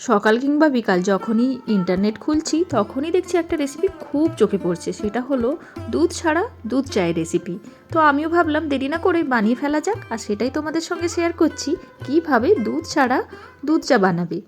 সকাল কিংবা বিকাল যখনই ইন্টারনেট খুলছি, তখনই দেখছি একটা রেসিপি খুব চোখে পড়ছে। সেটা হলো দুধ ছাড়া দুধ চায়ের রেসিপি তো আমিও ভাবলাম দেরি না করে বানিয়ে ফেলা যাক, আর সেটাই তোমাদের সঙ্গে শেয়ার করছি। কীভাবে দুধ ছাড়া দুধ চা বানাবে?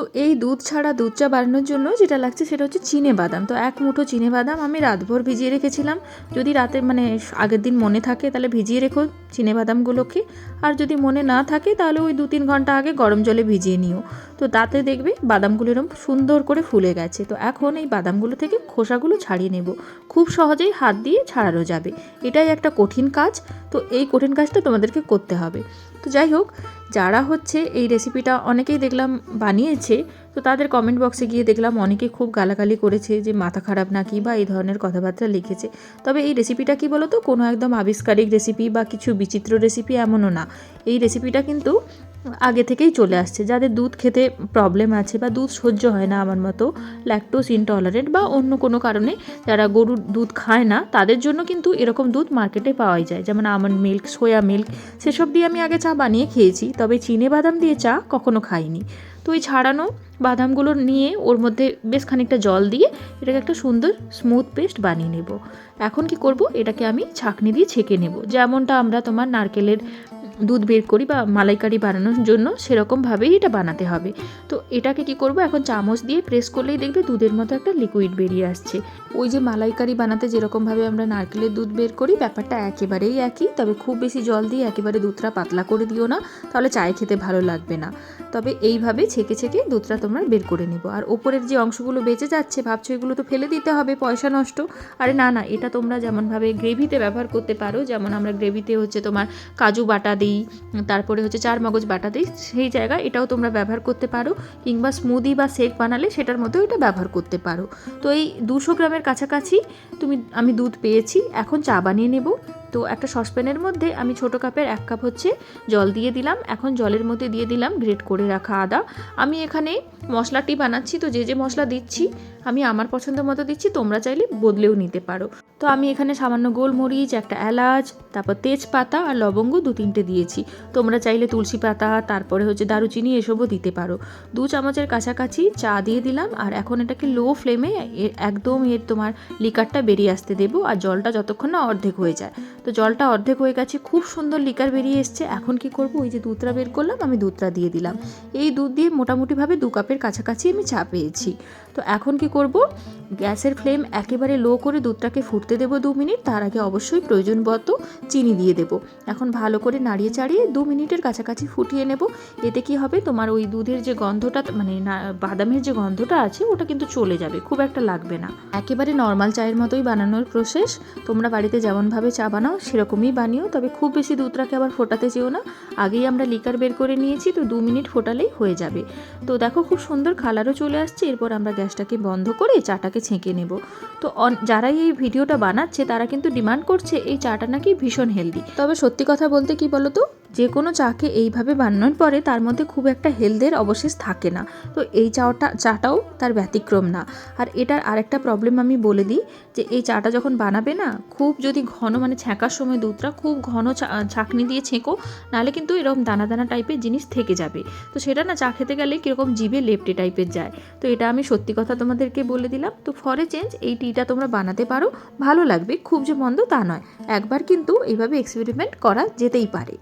তো এই দুধ ছাড়া দুধ চা বানানোর জন্য যেটা লাগছে সেটা হচ্ছে চিনে বাদাম। তো এক মুঠো চিনে বাদাম আমি রাতভর ভিজিয়ে রেখেছিলাম। যদি রাতে মানে আগের দিন মনে থাকে তাহলে ভিজিয়ে রেখো চিনে বাদামগুলোকে। আর যদি মনে না থাকে তাহলে ওই দু তিন ঘণ্টা আগে গরম জলে ভিজিয়ে নিও। তো তাতে দেখবে বাদামগুলো এরকম সুন্দর করে ফুলে গেছে। তো এখন এই বাদামগুলো থেকে খোসাগুলো ছাড়িয়ে নেব। খুব সহজেই হাত দিয়ে ছাড়ানো যাবে। এটাই একটা কঠিন কাজ। তো এই কঠিন কাজটা তোমাদেরকে করতে হবে। তো যাই হোক যারা হচ্ছে এই রেসিপিটা অনেকেই দেখলাম বানিয়েছে, তো তাদের কমেন্ট বক্সে গিয়ে দেখলাম অনেকে খুব গালাগালি করেছে যে মাথা খারাপ নাকি বা এই ধরনের কথাবার্তা লিখেছে। তবে এই রেসিপিটা কি বলো তো কোনো একদম আবিষ্কারিক রেসিপি বা কিছু বিচিত্র রেসিপি এমনও না। এই রেসিপিটা কিন্তু আগে থেকেই চলে আসছে। যাদের দুধ খেতে প্রবলেম আছে বা দুধ সহ্য হয় না আমার মতো ল্যাকটোস ইনটলারেন্ট বা অন্য কোনো কারণে যারা গরুর দুধ খায় না, তাদের জন্য কিন্তু এরকম দুধ মার্কেটে পাওয়াই যায়। যেমন আমন্ড মিল্ক সোয়া মিল্ক সেসব দিয়ে আমি আগে চা বানিয়ে খেয়েছি, তবে চিনে বাদাম দিয়ে চা কখনো খাইনি। তো ওই ছাড়ানো বাদামগুলো নিয়ে ওর মধ্যে বেশ খানিকটা জল দিয়ে এটাকে একটা সুন্দর স্মুথ পেস্ট বানিয়ে নেব। এখন কি করব? এটাকে আমি ছাঁকনি দিয়ে ছেঁকে নেব। যেমনটা আমরা তোমার নারকেলের দুধ বের করি বা মালাইকারি বানানোর জন্য সেরকমভাবেই এটা বানাতে হবে। তো এটাকে কি করব? এখন চামচ দিয়ে প্রেস করলেই দেখবে দুধের মতো একটা লিকুইড বেরিয়ে আসছে। ওই যে মালাইকারি বানাতে যেরকমভাবে আমরা নারকেলের দুধ বের করি, ব্যাপারটা একেবারেই একই। তবে খুব বেশি জল দিয়ে একেবারে দুধটা পাতলা করে দিও না, তাহলে চায়ে খেতে ভালো লাগবে না। তবে এইভাবে ছেঁকে ছেঁকে দুধটা তোমরা বের করে নেব। আর ওপরের যে অংশগুলো বেঁচে যাচ্ছে, ভাবছ এগুলো তো ফেলে দিতে হবে, পয়সা নষ্ট। আরে না না, এটা তোমরা যেমনভাবে গ্রেভিতে ব্যবহার করতে পারো, যেমন আমরা গ্রেভিতে হচ্ছে তোমার কাজু বাটা দিই তারপরে হচ্ছে চার মগজ বাটা দিই, সেই জায়গায় এটাও তোমরা ব্যবহার করতে পারো, কিংবা স্মুদি বা শেক বানালে সেটার মধ্যেও এটা ব্যবহার করতে পারো। তো এই দুশো গ্রামের কাছাকাছি তুমি, আমি দুধ পেয়েছি, এখন চা বানিয়ে নেব। তো একটা সসপ্যানের মধ্যে আমি ছোটো কাপের এক কাপ হচ্ছে জল দিয়ে দিলাম। এখন জলের মধ্যে দিয়ে দিলাম গ্রেট করে রাখা আদা। আমি এখানে মশলাটি বানাচ্ছি, তো যে যে মশলা দিচ্ছি, আমি আমার পছন্দ মতো দিচ্ছি, তোমরা চাইলে বদলেও নিতে পারো। তো আমি এখানে সামান্য গোলমরিচ, একটা এলাচ, তারপর তেজপাতা আর লবঙ্গ দু তিনটে দিয়েছি। তোমরা চাইলে তুলসী পাতা, তারপরে হচ্ছে দারুচিনি এসবও দিতে পারো। দু চামচের কাছাকাছি চা দিয়ে দিলাম, আর এখন এটাকে লো ফ্লেমে একদম এর তোমার লিকারটা বেরিয়ে আসতে দেবো, আর জলটা যতক্ষণ না অর্ধেক হয়ে যায়। তো জলটা অর্ধেক হয়ে গেছে, খুব সুন্দর লিকার বেরিয়ে এসছে। এখন কি করব? ওই যে দুধটা বের করলাম, আমি দুধটা দিয়ে দিলাম। এই দুধ দিয়ে মোটামুটিভাবে দু কাপের কাছাকাছি আমি চা পেয়েছি। তো এখন কি করব? গ্যাসের ফ্লেম একেবারে লো করে দুধটাকে ফুটতে দেবো দু মিনিট। তার আগে অবশ্যই প্রয়োজনমতো চিনি দিয়ে দেবো। এখন ভালো করে নাড়িয়ে চাড়িয়ে দু মিনিটের কাছাকাছি ফুটিয়ে নেব। এতে কি হবে? তোমার ওই দুধের যে গন্ধটা মানে বাদামের যে গন্ধটা আছে, ওটা কিন্তু চলে যাবে। খুব একটা লাগবে না। একেবারে নর্মাল চায়ের মতোই বানানোর প্রসেস। তোমরা বাড়িতে যেমনভাবে চা বানাও, সেরকমই বানিও। তবে খুব বেশি দুধটাকে আবার ফোটাতে চেও না। আগেই আমরা লিকার বের করে নিয়েছি, তো দু মিনিট ফোটালেই হয়ে যাবে। তো দেখো খুব সুন্দর কালারও চলে আসছে, এরপর আমরা গ্যাসটাকে বন্ধ করে চাটাকে ছেঁকে নেব। তো যারাই এই ভিডিওটা বানাচ্ছে, তারা কিন্তু ডিমান্ড করছে, এই চাটা নাকি ভীষণ হেলদি। তবে সত্যি কথা বলতে কি বলো তো যে কোনো চাকে এইভাবে বানানোর পরে তার মধ্যে খুব একটা হেলদের অবশেষ থাকে না। তো এই চাটা চাটাও তার ব্যতিক্রম না। আর এটার আরেকটা প্রবলেম আমি বলে দিই যে এই চাটা যখন বানাবে না, খুব যদি ঘন মানে ছ্যাঁকার সময় দুধটা খুব ঘন ছাঁকনি দিয়ে ছেঁকো, নাহলে কিন্তু এরকম দানা দানা টাইপের জিনিস থেকে যাবে। তো সেটা না চা খেতে গেলে কীরকম জিভে লেপটে টাইপের যায়। তো এটা আমি সত্যি কথা তোমাদেরকে বলে দিলাম। তো ফরে চেঞ্জ এই টিটা তোমরা বানাতে পারো, ভালো লাগবে। খুব যে মন্দ তা নয়। একবার কিন্তু এইভাবে এক্সপেরিমেন্ট করা যেতেই পারে।